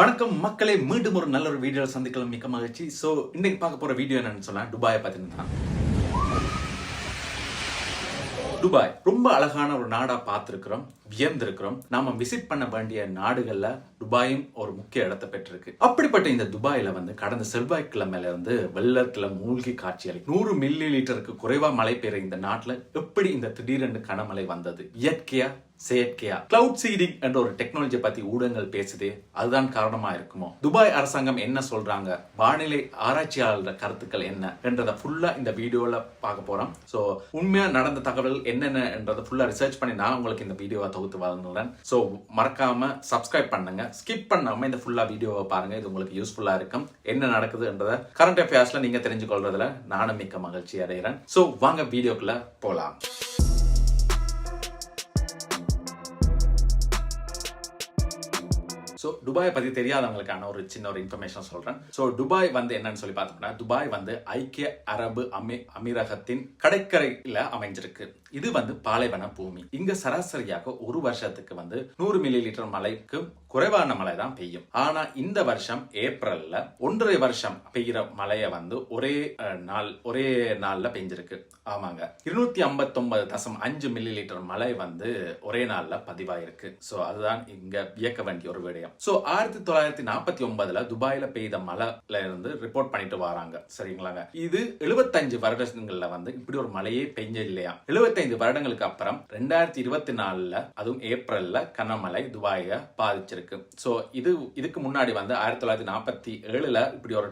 வணக்கம் மக்களே மீண்டும் ஒரு நல்ல ஒரு வீடியோ சந்திக்கலாம். மிக்க மகிழ்ச்சி. ஸோ இன்னைக்கு பார்க்க போற வீடியோ என்னன்னு சொல்லலாம் துபாயை பார்த்தீங்கன்னா துபாய் ரொம்ப அழகான ஒரு நாடா பார்த்துருக்குறோம் வியந்திருக்கிறோம். நாம விசிட் பண்ண வேண்டிய நாடுகள்ல துபாயும் ஒரு முக்கிய இடத்தை பெற்றிருக்கு. அப்படிப்பட்ட இந்த துபாயில வந்து கடந்த செவ்வாய்க்கிழமையில இருந்து வெள்ளத்துல மூழ்கி காட்சியளி நூறு மில்லி லிட்டருக்கு குறைவா மழை பெய்ற இந்த நாட்டுல எப்படி இந்த திடீரென்று கனமழை வந்தது? இயற்கையா செயற்கையா? கிளவுட் சீடிங் என்ற ஒரு டெக்னாலஜியை பத்தி ஊடகங்கள் பேசுதே. அதுதான் காரணமா இருக்குமோ? துபாய் அரசாங்கம் என்ன சொல்றாங்க? வானிலை ஆராய்ச்சியாளர் கருத்துக்கள் என்ன? என்றதை ஃபுல்லா இந்த வீடியோல பார்க்க போறோம். சோ உண்மையா நடந்த தகவல் என்னென்ன என்றதை ஃபுல்லா ரிசர்ச் பண்ணி நான் உங்களுக்கு இந்த வீடியோவை தொகுத்து வழங்குறேன். சோ மறக்காம சப்ஸ்கிரைப் பண்ணுங்க. ஸ்கிப் பண்ணாம இந்த ஃபுல்லா வீடியோவை பாருங்க. இது உங்களுக்கு யூஸ்ஃபுல்லா இருக்கும். என்ன நடக்குதுன்றத கரண்ட் அஃபேர்ஸ்ல நீங்க தெரிஞ்சு கொள்றதுல நானும் மிக்க மகிழ்ச்சி அடைகிறேன். சோ வாங்க வீடியோக்குள்ள போலாம். ஸோ துபாயை பற்றி தெரியாதவங்களுக்கான ஒரு சின்ன ஒரு இன்ஃபர்மேஷன் சொல்கிறேன் ஸோ துபாய் வந்து என்னன்னு சொல்லி பார்த்தோம்னா துபாய் வந்து ஐக்கிய அரபு அமி அமீரகத்தின் கடற்கரையில் அமைஞ்சிருக்கு. இது வந்து பாலைவன பூமி. இங்க சராசரியாக ஒரு வருஷத்துக்கு வந்து நூறு மில்லி லிட்டர் மழைக்கு குறைவான மழை தான் பெய்யும். ஆனா இந்த வருஷம் ஏப்ரல்ல ஒன்றரை வருஷம் பெய்கிற மழையை வந்து ஒரே நாள் ஒரே நாள்ல பெஞ்சிருக்கு. ஆமாங்க. இருநூத்தி ஐம்பத்தொன்பது தசம் அஞ்சு மில்லி லிட்டர் மழை வந்து ஒரே நாள்ல பதிவாயிருக்கு. சோ அதுதான் இங்க வியக்க வேண்டிய ஒரு விடயம். சோ ஆயிரத்தி தொள்ளாயிரத்தி நாற்பத்தி ஒன்பதுல துபாயில பெய்த மழைல இருந்து ரிப்போர்ட் பண்ணிட்டு வராங்க. சரிங்களாங்க? இது எழுபத்தஞ்சு வருடங்கள்ல வந்து இப்படி ஒரு மழையே பெஞ்ச இல்லையா? எழுபத்தைந்து வருடங்களுக்கு அப்புறம் ரெண்டாயிரத்தி இருபத்தி நாலுல அதுவும் ஏப்ரல்ல கனமழை துபாய பாதிச்சிருக்கு. ஸோ இது இதுக்கு முன்னாடி வந்து ஆயிரத்தி தொள்ளாயிரத்தி நாற்பத்தி ஏழுல இப்படி ஒரு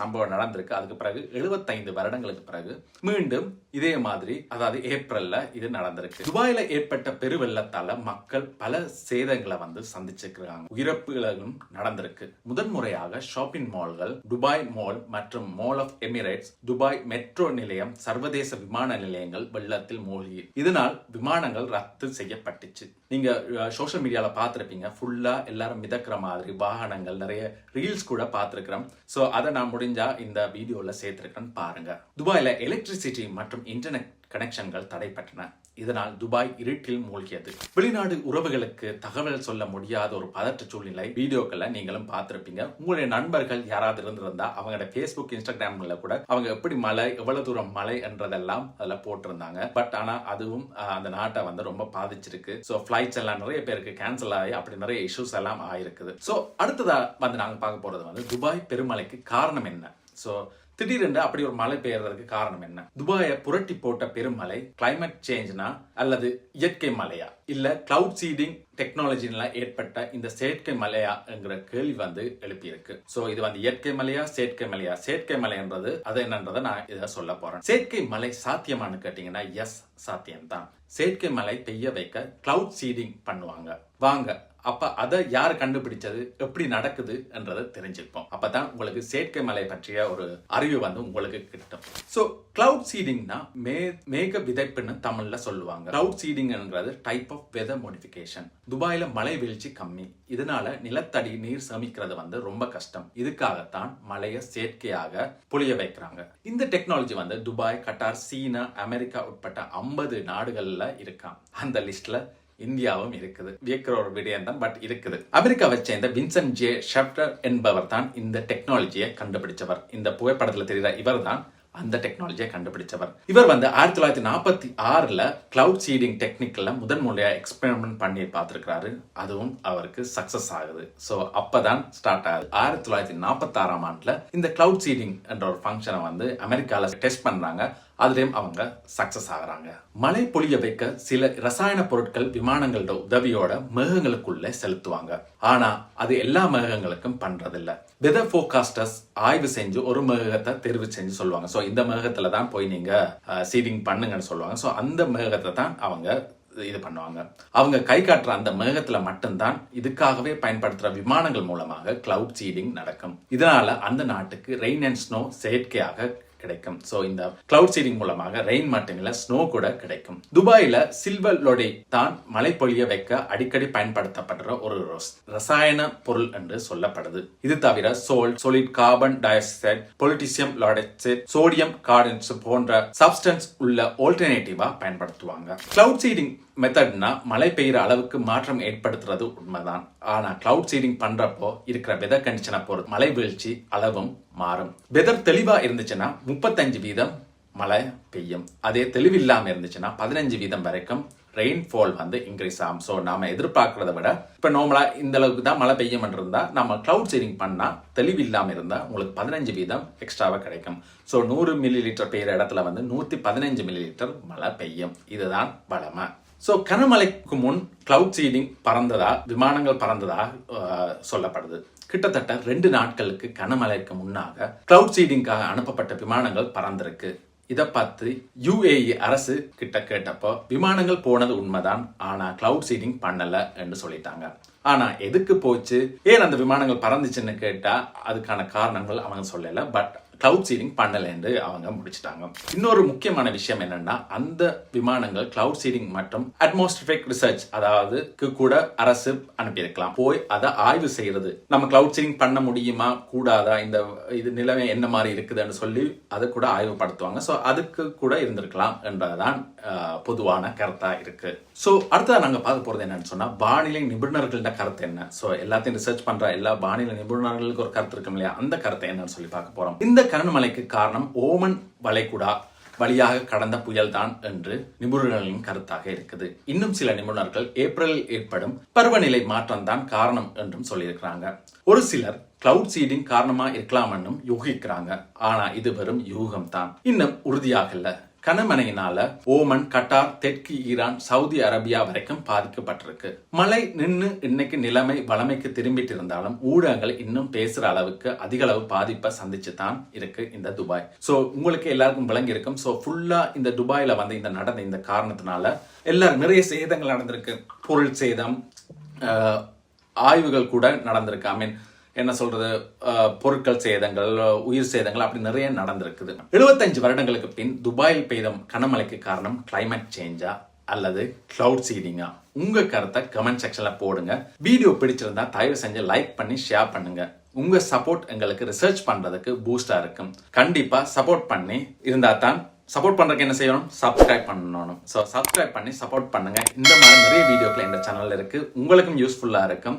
சம்பவம் நடந்திருக்கு. அதுக்கு பிறகு எழுபத்தைந்து வருடங்களுக்கு பிறகு மீண்டும் இதே மாதிரி அதாவது ஏப்ரல்ல இது நடந்திருக்கு. துபாயில ஏற்பட்ட பெருவெள்ளத்தால மக்கள் பல சேதங்களை வந்து சந்திச்சிருக்காங்க இறப்புகளும் நடந்திருக்கு. முதன்முறையாக ஷாப்பிங் மால்கள் துபாய் மால் மற்றும் mall of Emirates Dubai metro நிலையம் சர்வதேச விமான நிலையங்கள் வெள்ளத்தில் மூழ்கி. இதனால் விமானங்கள் ரத்து செய்யப்பட்டுச்சு. நீங்க சோஷியல் மீடியால பார்த்துருப்பீங்க. ஃபுல்லா எல்லாரும் மிதக்கிற மாதிரி வாகனங்கள் நிறைய ரீல்ஸ் கூட பார்த்திருக்கிறோம். சோ அதை நான் முடிஞ்சா இந்த வீடியோல சேர்த்திருக்கேன்னு பாருங்க. துபாயில எலக்ட்ரிசிட்டி மற்றும் இன்டர்நெட் கனெக்ஷன்கள் தடைப்பட்டன இதனால் துபாய் இருட்டில் மூழ்கியது. வெளிநாடு உறவுகளுக்கு தகவல் சொல்ல முடியாத ஒரு பதற்ற சூழ்நிலை வீடியோக்களை நீங்களும் பார்த்திருப்பீங்க. உங்களுடைய நண்பர்கள் யாராவது இருந்திருந்தா அவங்களோட ஃபேஸ்புக் இன்ஸ்டாகிராம்ல கூட அவங்க எப்படி மழை எவ்வளவு தூரம் மழை என்றதெல்லாம் அதுல போட்டிருந்தாங்க. பட் ஆனா அதுவும் அஹ், அந்த நாட்டை வந்து ரொம்ப பாதிச்சிருக்கு. ஸோ ஃபிளைட்ஸ் எல்லாம் நிறைய பேருக்கு கேன்சல் ஆகி அப்படி நிறைய இஷ்யூஸ் எல்லாம் ஆயிருக்குது. ஸோ அடுத்ததா வந்து நாங்க பார்க்க போறது வந்து துபாய் பெருமலைக்கு காரணம் என்ன? ஸோ திடீரென்று அப்படி ஒரு மழை பெய்யறதுக்கு காரணம் என்ன? துபாயை புரட்டி போட்ட பெருமழை கிளைமேட் சேஞ்ச்னா அல்லது இயற்கை மழையா? இல்ல கிளவுட் சீடிங் டெக்னாலஜினால ஏற்பட்ட இந்த செயற்கை மலையாங்கிற கேள்வி வந்து எழுப்பியிருக்கு. சோ இது வந்து இயற்கை மலையா செயற்கை மலையா செயற்கை மலைன்றது அது என்னன்றதை நான் இதை சொல்ல போறேன். செயற்கை மலை சாத்தியமானு கேட்டீங்கன்னா எஸ் சாத்தியம்தான். செயற்கை மலை பெய்ய வைக்க கிளவுட் சீடிங் பண்ணுவாங்க. வாங்க அப்ப அதை யார் கண்டுபிடிச்சது? எப்படி நடக்குது? என்றதை தெரிஞ்சுப்போம். அப்பதான் உங்களுக்கு செயற்கை மலை பற்றிய ஒரு அறிவு வந்து உங்களுக்கு கிட்டும். சோ கிளவுட் சீடிங்னா மே மேக விதைப்புன்னு தமிழ்ல சொல்லுவாங்க. கிளவுட் சீடிங்ன்றது டைப் ஆஃப் வெதர் மோடிஃபிகேஷன் துபாயில மழை வீழ்ச்சி கம்மி. இதனால நிலத்தடி நீர் சேமிக்கிறது வந்து ரொம்ப கஷ்டம். இதுக்காகத்தான் மழையை செயற்கையாக புளிய வைக்கிறாங்க. இந்த டெக்னாலஜி வந்து துபாய் கட்டார் சீனா அமெரிக்கா உட்பட்ட ஐம்பது நாடுகள்ல இருக்காம். அந்த லிஸ்ட்ல இந்தியாவும் இருக்குது. வியக்கிற ஒரு விடயம் தான் பட் இருக்குது. அமெரிக்காவை சேர்ந்த வின்சென்ட் ஜே ஷெப்டர் என்பவர் தான் இந்த டெக்னாலஜியை கண்டுபிடிச்சவர். இந்த புகைப்படத்தில் தெரிகிற இவர் தான் அந்த டெக்னாலஜியை கண்டுபிடிச்சவர். இவர் வந்து ஆயிரத்தி தொள்ளாயிரத்தி நாற்பத்தி ஆறில் கிளவுட் சீடிங் டெக்னிக்கில் முதன் முறையாக எக்ஸ்பெரிமெண்ட் பண்ணி பார்த்துருக்கிறாரு. அதுவும் அவருக்கு சக்ஸஸ் ஆகுது. ஸோ அப்போ தான் ஸ்டார்ட் ஆகுது. ஆயிரத்தி தொள்ளாயிரத்தி நாற்பத்தி ஆறாம் இந்த கிளவுட் சீடிங் என்ற ஒரு ஃபங்க்ஷனை வந்து அமெரிக்காவில் டெஸ்ட் பண்ணுறாங்க அதுலேயும் அவங்க சக்சஸ் ஆகுறாங்க. மழை பொழிய வைக்க சில ரசாயன பொருட்கள் விமானங்களோட உதவியோட மேகங்களுக்குள்ளே செலுத்துவாங்க. ஆனா அது எல்லா மேகங்களுக்கும் பண்றதில்ல. வெதர் ஃபோர்காஸ்டர்ஸ் ஆய்வு செஞ்சு ஒரு மேகத்தை தெரிவு செஞ்சு சொல்லுவாங்க. ஸோ இந்த மேகத்துல தான் போய் நீங்க சீடிங் பண்ணுங்கன்னு சொல்லுவாங்க. ஸோ அந்த மேகத்தை தான் அவங்க இது பண்ணுவாங்க. அவங்க கை காட்டுற அந்த மேகத்துல மட்டும்தான் இதுக்காகவே பயன்படுத்துற விமானங்கள் மூலமாக கிளவுட் சீடிங் நடக்கும். இதனால அந்த நாட்டுக்கு ரெயின் அண்ட் ஸ்னோ செயற்கையாக கிடைக்கும். சோ இந்த கிளவுட் சீடிங் மூலமாக ரெயின் மட்டுமில்ல ஸ்னோ கூட கிடைக்கும். துபாயில சில்வர் லொடை தான் மழை பொழிய வைக்க அடிக்கடி பயன்படுத்தப்படுற ஒரு ரோஸ் ரசாயன பொருள் என்று சொல்லப்படுது. இது தவிர sol solid carbon dioxide potassium லாடெக்சைடு sodium கார்டன்ஸ் போன்ற சப்ஸ்டன்ஸ் உள்ள ஆல்டர்னேட்டிவா பயன்படுத்துவாங்க. கிளவுட் சீடிங் மெத்தட்னா மழை பெய்கிற அளவுக்கு மாற்றம் ஏற்படுத்துறது உண்மைதான். ஆனால் கிளவுட் சீடிங் பண்ணுறப்போ இருக்கிற வெதர் கண்டிஷனை பொறுத்து மழை வீழ்ச்சி அளவும் மாறும். வெதர் தெளிவாக இருந்துச்சுன்னா முப்பத்தஞ்சு வீதம் மழை பெய்யும். அதே தெளிவில்லாமல் இருந்துச்சுன்னா பதினஞ்சு வீதம் வரைக்கும் ரெயின்ஃபால் வந்து இன்க்ரீஸ் ஆகும். ஸோ நாம எதிர்பார்க்கறத விட இப்போ நார்மலாக இந்த அளவுக்கு தான் மழை பெய்யும் இருந்தால் நம்ம கிளவுட் சீடிங் பண்ணால் தெளிவு இல்லாமல் இருந்தால் உங்களுக்கு பதினஞ்சு வீதம் எக்ஸ்ட்ராவாக கிடைக்கும். ஸோ நூறு மில்லி லிட்டர் பெய்கிற இடத்துல வந்து நூற்றி பதினஞ்சு மில்லி லிட்டர் மழை பெய்யும். இதுதான் பலமாக ஸோ கனமழைக்கு முன் கிளவுட் சீடிங் பறந்ததா விமானங்கள் பறந்ததா சொல்லப்படுது. கிட்டத்தட்ட ரெண்டு நாட்களுக்கு கனமழைக்கு முன்னாக கிளவுட் சீடிங்காக அனுப்பப்பட்ட விமானங்கள் பறந்திருக்கு. இதை பார்த்து யுஏஇ அரசு கிட்ட கேட்டப்போ விமானங்கள் போனது உண்மைதான் ஆனா கிளவுட் சீடிங் பண்ணல என்று சொல்லிட்டாங்க. ஆனா எதுக்கு போச்சு? ஏன் அந்த விமானங்கள் பறந்துச்சுன்னு கேட்டா அதுக்கான காரணங்கள் அவங்க சொல்லல. பட் கிளவுட் சீடிங் பண்ணலைன்னு அவங்க முடிச்சிட்டாங்க. இன்னொரு முக்கியமான விஷயம் என்னன்னா அந்த விமானங்கள் கிளவுட் சீடிங் மற்றும் அட்மாஸ்பிரிக் ரிசர்ச் அதாவது கூட அரசு அனுப்பியிருக்கலாம். போய் அதை ஆய்வு செய்யறது. நம்ம கிளவுட் சீடிங் பண்ண முடியுமா? கூடாதா? இந்த இது நிலைமை என்ன மாதிரி இருக்குதுன்னு சொல்லி அதை கூட ஆய்வுபடுத்துவாங்க. ஸோ அதுக்கு கூட இருந்திருக்கலாம் என்றதான் பொதுவான கருத்தா இருக்கு. ஸோ அடுத்ததாக நாங்கள் பார்க்க போகிறது என்னன்னு சொன்னால் வானிலை நிபுணர்கள்ட கருத்து என்ன? ஸோ எல்லாத்தையும் ரிசர்ச் பண்ணுற எல்லா வானிலை நிபுணர்களுக்கு ஒரு கருத்து இருக்கும் இல்லையா? அந்த கருத்தை என்னன்னு சொல்லி பார்க்க போகிறோம் இந்த கனமழைக்கு காரணம் ஓமன் வளைகுடா வழியாக கடந்த புயல்தான் என்று நிபுணர்களின் கருத்தாக இருக்குது. இன்னும் சில நிபுணர்கள் ஏப்ரலில் ஏற்படும் பருவநிலை மாற்றம்தான் காரணம் என்றும் சொல்லியிருக்கிறாங்க. ஒரு சிலர் கிளவுட் சீடிங் காரணமா இருக்கலாம் யூகிக்கிறாங்க. ஆனா இது வெறும் யூகம் தான் இன்னும் உறுதியாகல. கனமழையினால ஓமன் கட்டார் தெற்கு ஈரான் சவுதி அரேபியா வரைக்கும் பாதிக்கப்பட்டிருக்கு. மழை நின்று இன்னைக்கு நிலைமை வளமைக்கு திரும்பிட்டு இருந்தாலும் ஊடகங்கள் இன்னும் பேசுற அளவுக்கு அதிக அளவு பாதிப்பை சந்திச்சு தான் இருக்கு இந்த துபாய். சோ உங்களுக்கு எல்லாருக்கும் விளங்கி இருக்கும் சோ ஃபுல்லா இந்த துபாயில வந்து இந்த நடந்த இந்த காரணத்தினால எல்லாரும் நிறைய சேதங்கள் நடந்திருக்கு. பொருள் சேதம் ஆஹ், ஆய்வுகள் கூட நடந்திருக்கு. ஐ மீன் என்ன சொல்றது பொருட்கள் சேதங்கள் உயிர் சேதங்கள் அப்படி நிறைய நடந்திருக்குது. எழுபத்தஞ்சு வருடங்களுக்கு பின் துபாயில் பெய்த கனமழைக்கு காரணம் கிளைமேட் சேஞ்சா அல்லது கிளவுட் சீடிங்கா உங்க கருத்தை கமெண்ட் செக்ஷன்ல போடுங்க. வீடியோ பிடிச்சிருந்தா தயவு செஞ்சு லைக் பண்ணி ஷேர் பண்ணுங்க. உங்க சப்போர்ட் எங்களுக்கு ரிசர்ச் பண்றதுக்கு பூஸ்டா இருக்கும். கண்டிப்பா சப்போர்ட் பண்ணி இருந்தா தான் சப்போர்ட் பண்றதுக்கு என்ன செய்யணும்? சப்ஸ்கிரைப் பண்ணணும். ஸோ சப்ஸ்கிரைப் பண்ணி சப்போர்ட் பண்ணுங்க. இந்த மாதிரி நிறைய வீடியோக்கள் இந்த சேனல் இருக்கு. உங்களுக்கும் யூஸ்ஃபுல்லா இருக்கும்.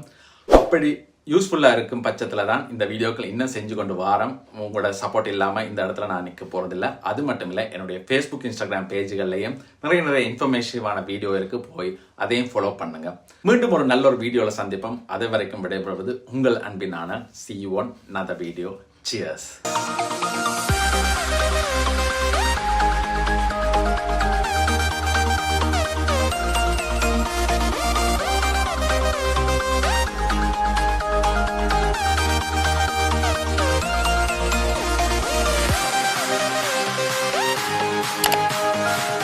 அப்படி யூஸ்ஃபுல்லாக இருக்கும் பட்சத்தில் தான் இந்த வீடியோக்கள் இன்னும் செஞ்சு கொண்டு வாரம். உங்களோட சப்போர்ட் இல்லாமல் இந்த இடத்துல நான் நிற்க போகிறதில்ல அது மட்டும் இல்லை என்னுடைய ஃபேஸ்புக் இன்ஸ்டாகிராம் பேஜுகள்லையும் நிறைய நிறைய இன்ஃபர்மேஷிவான வீடியோ இருக்கு. போய் அதையும் ஃபாலோ பண்ணுங்க. மீண்டும் ஒரு நல்ல ஒரு வீடியோவில் சந்திப்போம். அது வரைக்கும் விடைபெறுவது உங்கள் அன்பினான சி ஒன் நத வீடியோ சியர்ஸ்